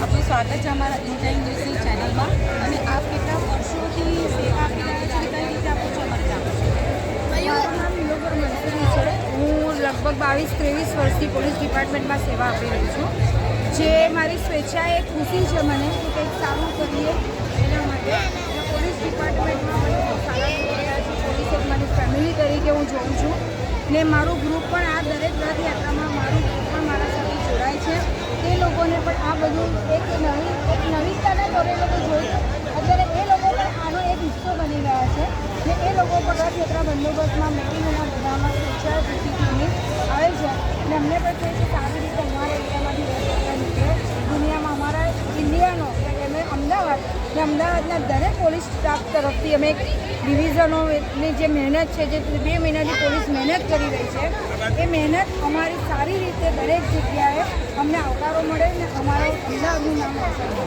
આપનું સ્વાગત છે અમારા ઇન્ડિયા ન્યૂઝની ચેનલમાં અને આપ કેટલા વર્ષોથી સેવા આપી રહ્યા છો કઈ રીતે આપો છો અમારે હું લગભગ બાવીસ ત્રેવીસ વર્ષથી પોલીસ ડિપાર્ટમેન્ટમાં સેવા આપી રહી છું. જે મારી સ્વેચ્છાએ ખુશી છે મને કે કંઈક સારું કરીએ એના માટે પોલીસ ડિપાર્ટમેન્ટમાં સારા છે. પોલીસ એક મારી ફેમિલી તરીકે હું જોઉં છું. ને મારું ગ્રુપ પણ આ દરેક રથયાત્રામાં મારા બધું એક નવી, એક નવીનતાના તોરે લોકો જોઈ અત્યારે એ લોકો પણ આનો એક હિસ્સો બની રહ્યા છે. ને એ લોકો પણ રથયાત્રા બંદોબસ્તમાં મિટિંગોમાં બધામાં સ્વેચ્છા આવે છે. અને અમને પણ કહે છે સારી રીતે અમારા એરિયામાંથી રથયાત્રા નીકળે. દુનિયામાં અમારા ઇન્ડિયાનો અમે અમદાવાદ, ને અમદાવાદના દરેક પોલીસ સ્ટાફ તરફથી અમે એક ડિવિઝનોની જે મહેનત છે, જે બે મહિનાની પોલીસ મહેનત કરી રહી છે, એ મહેનત અમારી સારી રીતે દરેક જગ્યાએ અમને આવકારો મળે ને અમારા 到阴凉的地方